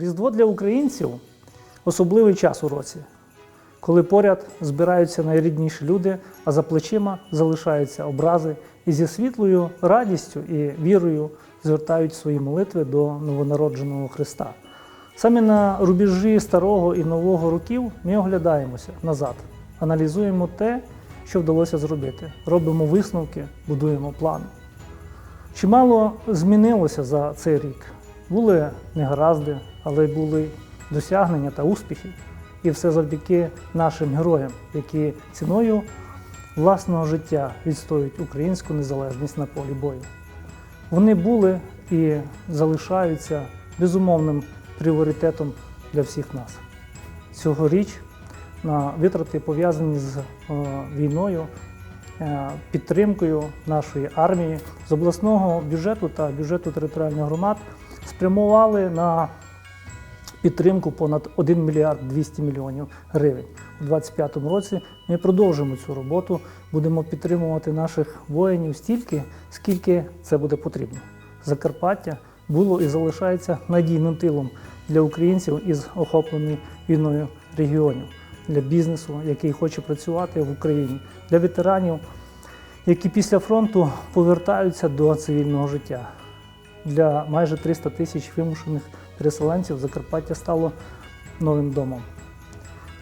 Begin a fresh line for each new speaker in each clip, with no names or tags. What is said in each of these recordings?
Різдво для українців особливий час у році, коли поряд збираються найрідніші люди, а за плечима залишаються образи і зі світлою радістю і вірою звертають свої молитви до новонародженого Христа. Саме на рубежі старого і нового років ми оглядаємося назад, аналізуємо те, що вдалося зробити, робимо висновки, будуємо плани. Чимало змінилося за цей рік. Були негаразди, але були досягнення та успіхи. І все завдяки нашим героям, які ціною власного життя відстоюють українську незалежність на полі бою. Вони були і залишаються безумовним пріоритетом для всіх нас. Цьогоріч на витрати пов'язані з е, війною, е, підтримкою нашої армії з обласного бюджету та бюджету територіальних громад спрямували на підтримку понад 1 мільярд 200 мільйонів гривень. У 2025 році ми продовжимо цю роботу, будемо підтримувати наших воїнів стільки, скільки це буде потрібно. Закарпаття було і залишається надійним тилом для українців із охоплених війною регіонів, для бізнесу, який хоче працювати в Україні, для ветеранів, які після фронту повертаються до цивільного життя. Для майже 300 тисяч вимушених переселенців Закарпаття стало новим домом.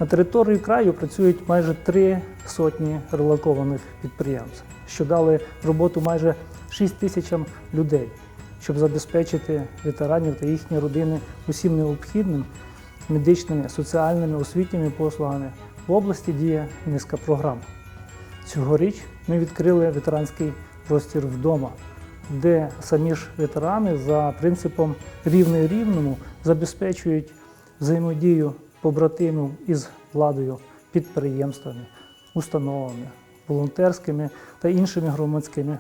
На території краю працюють майже три сотні релокованих підприємств, що дали роботу майже 6 тисячам людей, щоб забезпечити ветеранів та їхні родини усім необхідним медичними, соціальними, освітніми послугами. В області діє низка програм. Цьогоріч ми відкрили ветеранський простір вдома, де самі ж ветерани за принципом рівний рівному забезпечують взаємодію побратимів із владою, підприємствами, установами, волонтерськими та іншими громадськими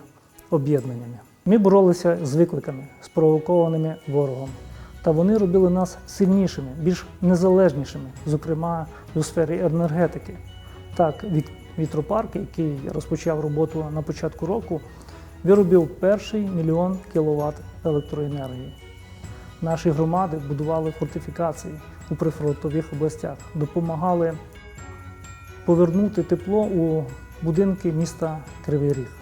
об'єднаннями. Ми боролися з викликами, спровокованими ворогом. Та вони робили нас сильнішими, більш незалежнішими, зокрема у сфері енергетики. Так, віт- вітропарк, який розпочав роботу на початку року, виробив перший мільйон кіловат електроенергії. Наші громади будували фортифікації у прифронтових областях, допомагали повернути тепло у будинки міста Кривий Ріг,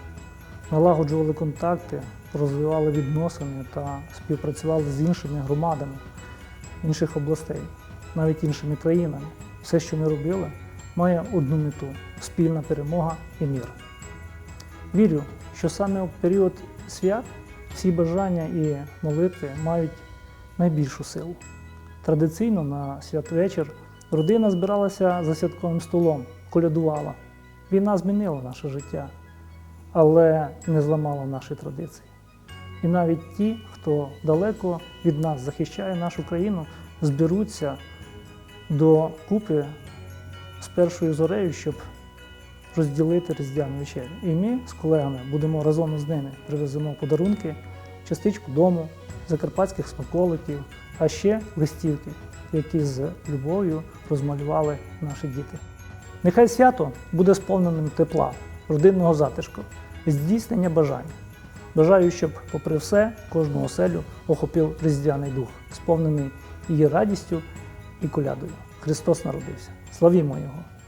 налагоджували контакти, розвивали відносини та співпрацювали з іншими громадами інших областей, навіть іншими країнами. Все, що ми робили, має одну мету спільна перемога і мір. Вірю, що саме в період свят всі бажання і молитви мають найбільшу силу. Традиційно на святвечір родина збиралася за святковим столом, колядувала. Війна змінила наше життя, але не зламала наші традиції. І навіть ті, хто далеко від нас захищає нашу країну, зберуться до купи з першою зорею, щоб розділити різдвяну вечерю. І ми з колегами будемо разом з ними привеземо подарунки, частичку дому, закарпатських смаколиків, а ще листівки, які з любов'ю розмалювали наші діти. Нехай свято буде сповненим тепла, родинного затишку, здійснення бажань. Бажаю, щоб, попри все, кожну оселю охопив різдвяний дух, сповнений її радістю і колядою. Христос народився. Славімо Його!